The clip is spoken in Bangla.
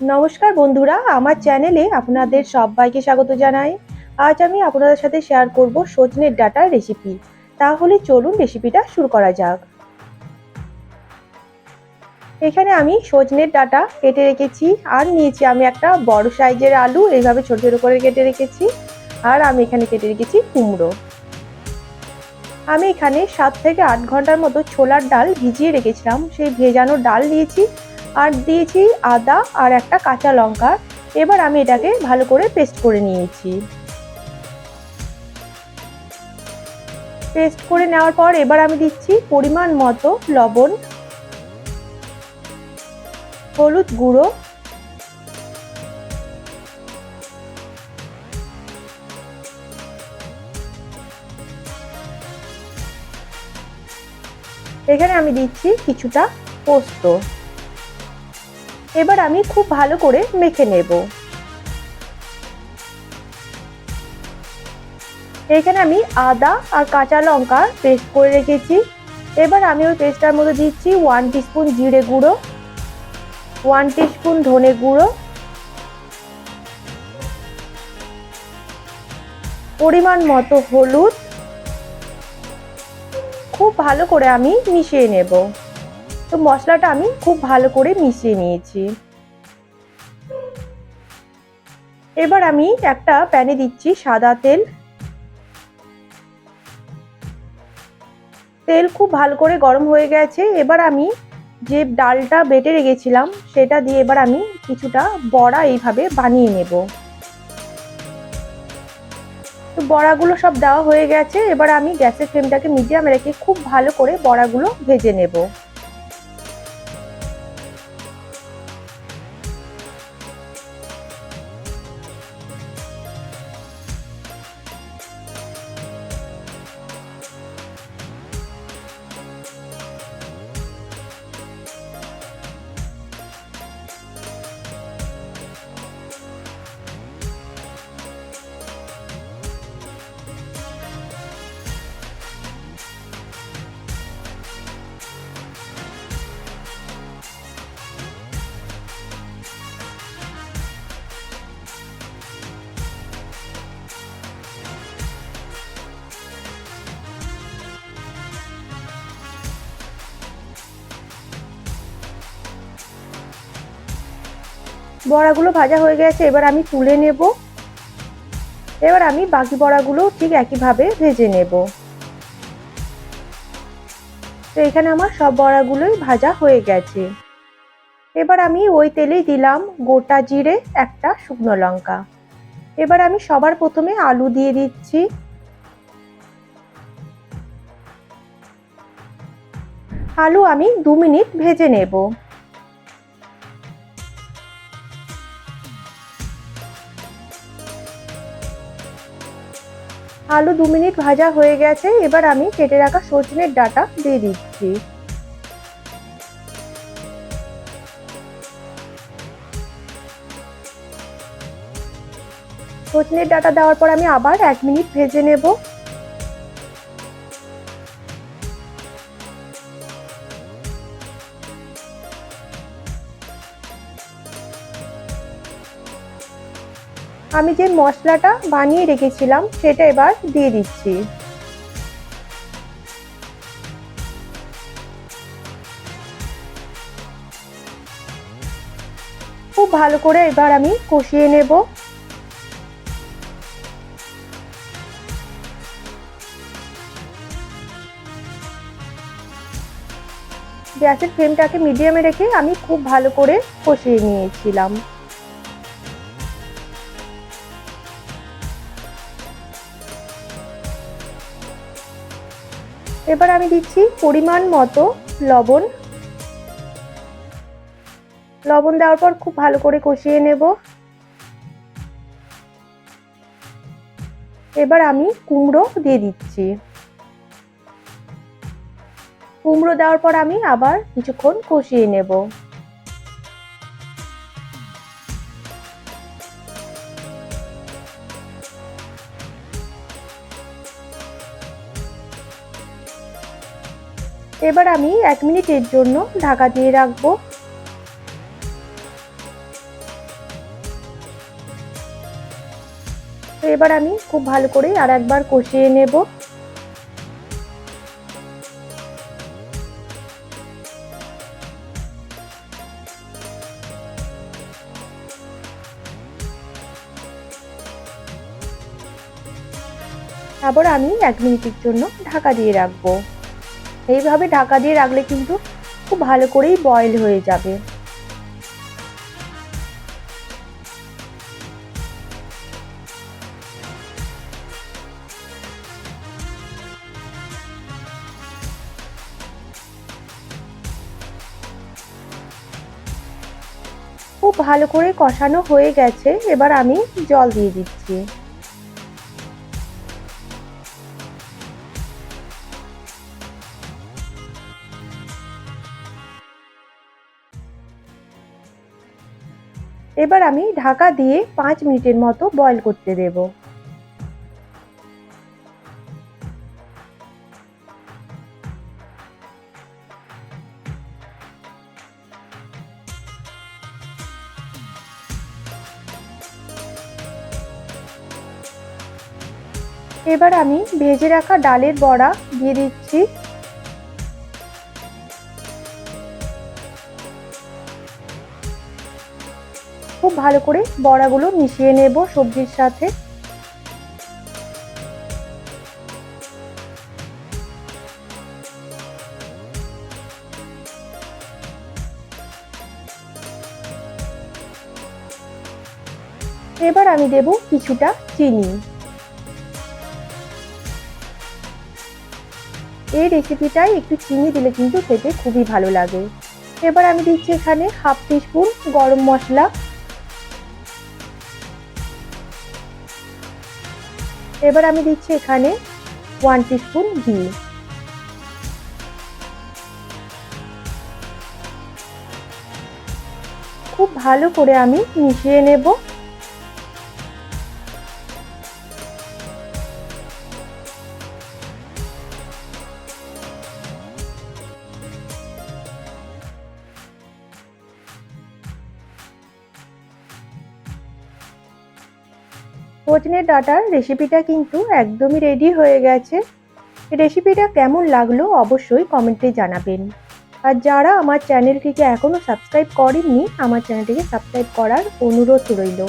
নমস্কার বন্ধুরা, আমার চ্যানেলে আপনাদের সবাইকে স্বাগত জানাই। আজ আমি আপনাদের সাথে শেয়ার করব সজনের ডাটার রেসিপি তাহলে চলুন রেসিপিটা শুরু করা যাক। এখানে আমি সজনের ডাটা কেটে রেখেছি, আর নিয়েছি আমি একটা বড় সাইজের আলু, এইভাবে ছোট ছোট করে কেটে রেখেছি, আর আমি এখানে কেটে রেখেছি কুমড়ো। আমি এখানে সাত থেকে আট ঘণ্টার মতো ছোলার ডাল ভিজিয়ে রেখেছিলাম, সেই ভেজানো ডাল দিয়েছি আর দিয়েছি আদা আর একটা কাঁচা লঙ্কা। এবার আমি এটাকে ভালো করে পেস্ট করে নিয়েছি। পেস্ট করে নেওয়ার পর এবার আমি দিচ্ছি পরিমাণ মতো লবণ, হলুদ গুঁড়ো, এখানে আমি দিচ্ছি কিছুটা পোস্ত। এবার আমি খুব ভালো করে মেখে নেব। এখানে আমি আদা আর কাঁচা লঙ্কা পেস্ট করে রেখেছি। এবার আমি ওই পেস্টটার মধ্যে দিচ্ছি ওয়ান টিস্পুন জিরে গুঁড়ো, ওয়ান টিস্পুন ধনে গুঁড়ো। পরিমাণ মতো হলুদ। খুব ভালো করে আমি মিশিয়ে নেব। তো মশলাটা আমি খুব ভালো করে মিশিয়ে নিয়েছি। এবার আমি একটা প্যানে দিচ্ছি সাদা তেল। তেল খুব ভালো করে গরম হয়ে গেছে। এবার আমি যে ডালটা বেটে রেখেছিলাম, সেটা দিয়ে এবার আমি কিছুটা বড়া এইভাবে বানিয়ে নেব। তো বড়াগুলো সব দেওয়া হয়ে গেছে। এবার আমি গ্যাসের ফ্লেমটাকে মিডিয়ামে রেখে খুব ভালো করে বড়াগুলো ভেজে নেব। বড়াগুলো ভাজা হয়ে গেছে, এবার আমি তুলে নেব। এবার আমি বাকি বড়াগুলো ঠিক একইভাবে ভেজে নেব। তো এখানে আমার সব বড়াগুলোই ভাজা হয়ে গেছে। এবার আমি ওই তেলেই দিলাম গোটা জিরে, একটা শুকনো লঙ্কা। এবার আমি সবার প্রথমে আলু দিয়ে দিচ্ছি। আলু আমি দু মিনিট ভেজে নেব। আলু দু মিনিট ভাজা হয়ে গেছে, এবার আমি কেটে রাখা সজনের ডাটা দিয়ে দিচ্ছি। সজনের ডাটা দেওয়ার পর আমি আবার এক মিনিট ভেজে নেব। আমি যে মশলাটা বানিয়ে রেখেছিলাম, সেটা এবার দিয়ে দিচ্ছি। খুব ভালো করে এবার আমি কষিয়ে নেব। গ্যাসের ফ্লেমটাকে মিডিয়ামে রেখে আমি খুব ভালো করে কষিয়ে নিয়েছিলাম। এবার আমি দিচ্ছি পরিমাণ মতো লবণ। লবণ দেওয়ার পর খুব ভালো করে কষিয়ে নেব। এবার আমি কুমড়ো দিয়ে দিচ্ছি। কুমড়ো দেওয়ার পর আমি আবার কিছুক্ষণ কষিয়ে নেব। এবার আমি এক মিনিটের জন্য ঢাকা দিয়ে রাখব। তো এবার আমি খুব ভালো করে আর একবার কষিয়ে নেব। তারপর আমি এক মিনিটের জন্য ঢাকা দিয়ে রাখব। এইভাবে ঢাকা দিয়ে রাখলে কিন্তু খুব ভালো করেই বয়েল হয়ে যাবে। খুব ভালো করে কষানো হয়ে গেছে, এবার আমি জল দিয়ে দিচ্ছি। এবার আমি ঢাকা দিয়ে পাঁচ মিনিটের মতো বয়ল করতে দেব। এবার আমি ভেজে রাখা ডালের বড়া দিয়ে দিচ্ছি। খুব ভালো করে বড়াগুলো মিশিয়ে নেব সবজির সাথে। এবার আমি দেব কিছুটা চিনি। এই রেসিপিটাই একটু চিনি দিলে কিন্তু খেতে খুবই ভালো লাগে। এবার আমি দিচ্ছি এখানে হাফ টিস্পুন গরম মশলা। এবার আমি দিচ্ছি এখানে ওয়ান টিস্পুন ঘি খুব ভালো করে আমি মিশিয়ে নেব। সজনে ডাটার রেসিপিটা কিন্তু একদমই রেডি হয়ে গেছে। রেসিপিটা কেমন লাগল অবশ্যই কমেন্টে জানাবেন। আর যারা আমার চ্যানেলটিকে এখনও সাবস্ক্রাইব করেননি, আমার চ্যানেলটিকে সাবস্ক্রাইব করার অনুরোধ রইল।